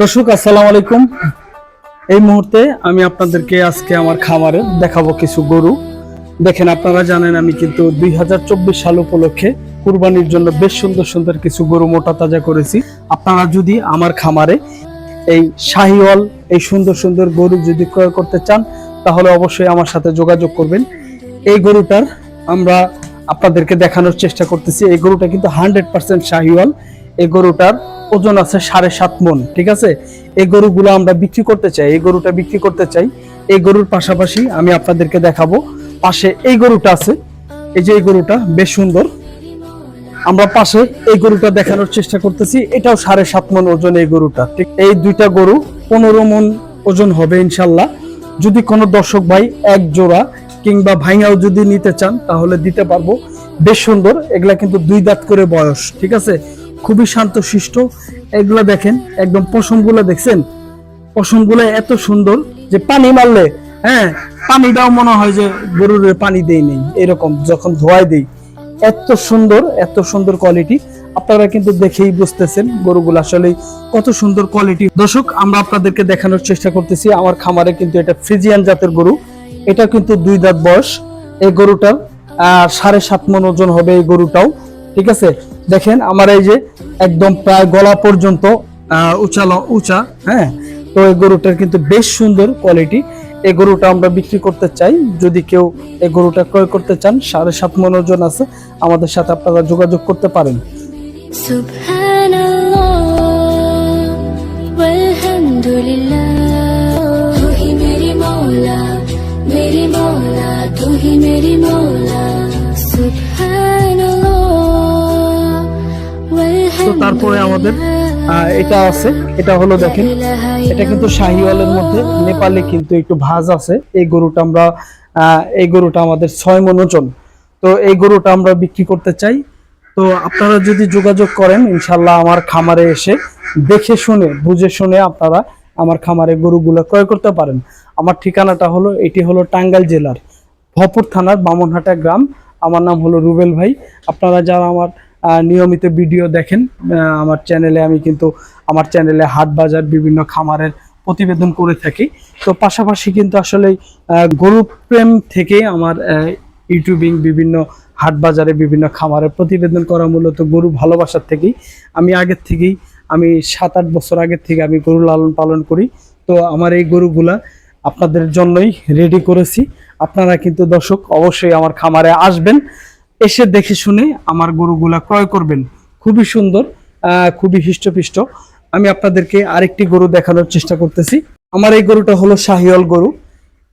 দর্শক, আসসালামু আলাইকুম। এই মুহূর্তে আমি আপনাদেরকে আজকে আমার খামারে দেখাবো কিছু গরু। দেখেন, আপনারা জানেন আমি কিন্তু দুই হাজার চব্বিশ সাল উপলক্ষে কুরবানির জন্য বেশ সুন্দর সুন্দর কিছু গরু মোটা তাজা করেছি। আপনারা যদি আমার খামারে এই শাহিওয়াল, এই সুন্দর সুন্দর গরু যদি ক্রয় করতে চান, তাহলে অবশ্যই আমার সাথে যোগাযোগ করবেন। এই গরুটার আমরা আপনাদেরকে দেখানোর চেষ্টা করতেছি। এই গরুটা কিন্তু হান্ড্রেড পার্সেন্ট শাহিওয়াল। এই গরুটার ওজন আছে সাড়ে সাত মন, ঠিক আছে? এই গরুগুলো আমরা বিক্রি করতে চাই, এই গরুটা বিক্রি করতে চাই। এই গরুর পাশাপাশি আমি আপনাদেরকে দেখাবো, পাশে এই গরুটা আছে। এই যে এই গরুটা, বেশ সুন্দর। আমরা পাশে এই গরুটা দেখানোর চেষ্টা করতেছি, এটাও সাড়ে সাত মন ওজন এই গরুটা, ঠিক? এই দুইটা গরু পনেরো মন ওজন হবে ইনশাল্লাহ। যদি কোনো দর্শক ভাই এক জোড়া কিংবা ভাইঙাও যদি নিতে চান, তাহলে দিতে পারব। বেশ সুন্দর, এগুলা কিন্তু দুই দাঁত করে বয়স, ঠিক আছে? খুবই শান্ত শিষ্ট এগুলা দেখেন, একদম পশমগুলা দেখছেন? পশমগুলো এত সুন্দর যে পানি মারলে হ্যাঁ পানিটাও মনে হয় যে গরুর পানি দেই নেই, এরকম যখন ধোয়াই দেই। এত সুন্দর এত সুন্দর কোয়ালিটি আপনারা কিন্তু দেখেই বুঝতেছেন গরুগুলো আসলে কত সুন্দর কোয়ালিটি দর্শক, আমরা আপনাদেরকে দেখানোর চেষ্টা করতেছি, আমার খামারে কিন্তু এটা ফ্রিজিয়ান জাতের গরু। এটা কিন্তু দুই দাঁত বয়স। এই গরুটার সাড়ে সাত মন ওজন হবে এই গরুটাও। ঠিক আছে? দেখেন, আমার এই যে একদম প্রায় গলা পর্যন্ত উঁচা উঁচা হ্যাঁ? তো এই গরুটার কিন্তু বেশ সুন্দর কোয়ালিটি এই গরুটা আমরা বিক্রি করতে চাই। যদি কেউ এই গরুটা ক্রয় করতে চান, সাড়ে সাত মনোজন আছে, আমাদের সাথে আপনারা যোগাযোগ করতে পারেন। তো তারপরে আমাদের এটা আছে, এটা হলো দেখেন, এটা কিন্তু শাহিওয়ালের মধ্যে, নেপালে কিন্তু একটু ভাজ আছে, এই গরুটা আমরা এই গরুটা আমাদের ছয় মন ওজন তো এই গরুটা আমরা বিক্রি করতে চাই। তো আপনারা যদি যোগাযোগ করেন ইনশাল্লাহ আমার খামারে এসে দেখে শুনে, বুঝে শুনে আপনারা আমার খামারে গরুগুলো ক্রয় করতে পারেন। আমার ঠিকানাটা হলো, এটি হলো টাঙ্গাইল জেলার ভপুর থানার বামনহাটা গ্রাম। আমার নাম হলো রুবেল ভাই। আপনারা যারা আমার নিয়মিত ভিডিও দেখেন। আমার চ্যানেলে আমি কিন্তু আমার চ্যানেলে হাট বাজার বিভিন্ন খামারের প্রতিবেদন করে থাকি। তো পাশাপাশি কিন্তু আসলে গরু প্রেম থেকে আমার ইউটিউবিং বিভিন্ন হাট বাজারে বিভিন্ন খামারের প্রতিবেদন করা মূলত গরু ভালোবাসার থেকেই। আমি আগের থেকেই, আমি সাত আট বছর আগের থেকে আমি গরু লালন পালন করি। তো আমার এই গরুগুলা আপনাদের জন্যই রেডি করেছি। আপনারা কিন্তু দর্শক অবশ্যই আমার খামারে আসবেন। এসে দেখে শুনে আমার গরুগুলা ক্রয় করবেন। খুবই সুন্দর খুবই হৃষ্টপুষ্ট। আমি আপনাদেরকে আরেকটি গরু দেখানোর চেষ্টা করতেছি। আমার এই গরুটা হলো শাহিওয়াল গরু।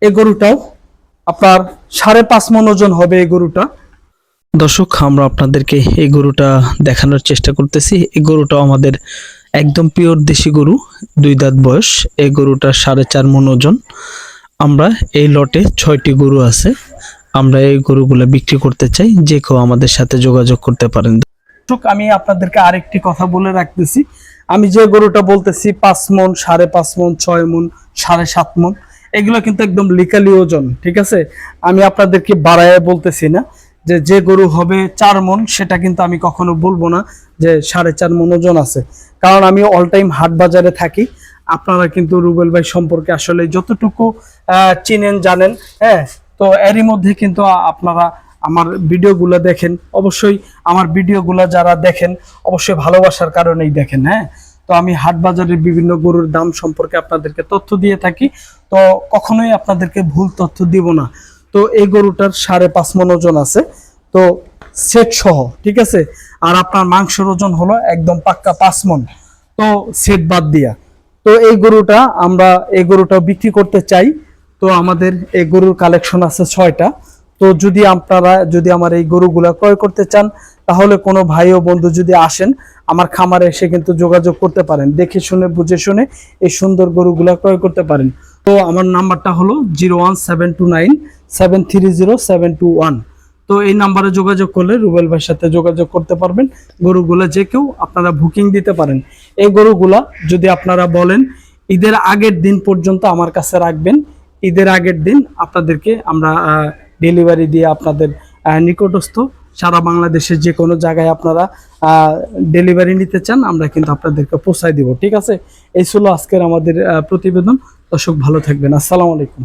এই গরুটাও আপনার সাড়ে পাঁচ মন ওজন হবে এই গরুটা। দর্শক, আমরা আপনাদেরকে এই গরুটা দেখানোর চেষ্টা করতেছি। এই গরুটাও আমাদের একদম পিওর দেশি গরু, দুই দাঁত বয়স। এই গরুটা সাড়ে চার মন ওজন। আমরা এই লটে ছয়টি গরু আছে। আমরা এই গরুগুলো বিক্রি করতে চাই, যে কেউ আমাদের সাথে যোগাযোগ করতে পারেন। আমি আপনাদেরকে আরেকটি কথা বলে রাখতেছি। আমি যে গরুটা বলতেছি, পাঁচ মন, সাড়ে পাঁচ মন, ছয় মন, সাড়ে সাত মন, এগুলো কিন্তু একদম লিকালি ওজন, ঠিক আছে? আমি আপনাদেরকে বাড়ায় বলতেছি না যে যে গরু হবে চার মন, সেটা কিন্তু আমি কখনো বলব না যে সাড়ে চার মন ওজন আছে। কারণ আমি অল টাইম হাট বাজারে থাকি, আপনারা কিন্তু রুবেল ভাই সম্পর্কে আসলে যতটুকু চিনেন, জানেন হ্যাঁ? তো এরই মধ্যে কিন্তু আপনারা আমার ভিডিওগুলো দেখেন। অবশ্যই আমার ভিডিওগুলো যারা দেখেন, অবশ্যই ভালোবাসার কারণেই দেখেন হ্যাঁ? তো আমি হাট বাজারের বিভিন্ন গরুর দাম সম্পর্কে আপনাদেরকে তথ্য দিয়ে থাকি। তো কখনোই আপনাদেরকে ভুল তথ্য দিব না। তো এই গরুটার সাড়ে পাঁচ মন ওজন আছে। তো সেট সহ, ঠিক আছে? আর আপনার মাংসের ওজন হলো একদম পাক্কা পাঁচ মন তো সেট বাদ দিয়া। তো এই গরুটা আমরা, এই গরুটা বিক্রি করতে চাই। তো আমাদের এই গরুর কালেকশন আছে ছয়টা। তো যদি আপনারা, যদি আমার এই গরুগুলা ক্রয় করতে চান, তাহলে কোনো ভাই ও বন্ধু যদি আসেন, আমার খামারে এসে কিন্তু যোগাযোগ করতে পারেন। দেখে শুনে, বুঝে শুনে এই সুন্দর গরুগুলা ক্রয় করতে পারেন। তো আমার নাম্বারটা হলো zero one seven two nine, seven three zero, seven two one. তো এই নাম্বারে যোগাযোগ করলে রুবেল ভাইয়ের সাথে যোগাযোগ করতে পারবেন। গরুগুলা যে কেউ আপনারা বুকিং দিতে পারেন। এই গরুগুলা যদি আপনারা বলেন, ঈদের আগের দিন পর্যন্ত আমার কাছে রাখবেন। ঈদের আগের দিন আপনাদেরকে আমরা ডেলিভারি দিয়ে আপনাদের নিকটস্থ সারা বাংলাদেশের যে কোনো জায়গায় আপনারা ডেলিভারি নিতে চান, আমরা কিন্তু আপনাদেরকে পৌঁছায় দিব। ঠিক আছে? এই ছিল আজকের আমাদের প্রতিবেদন। দর্শক ভালো থাকবেন। আসসালামু আলাইকুম।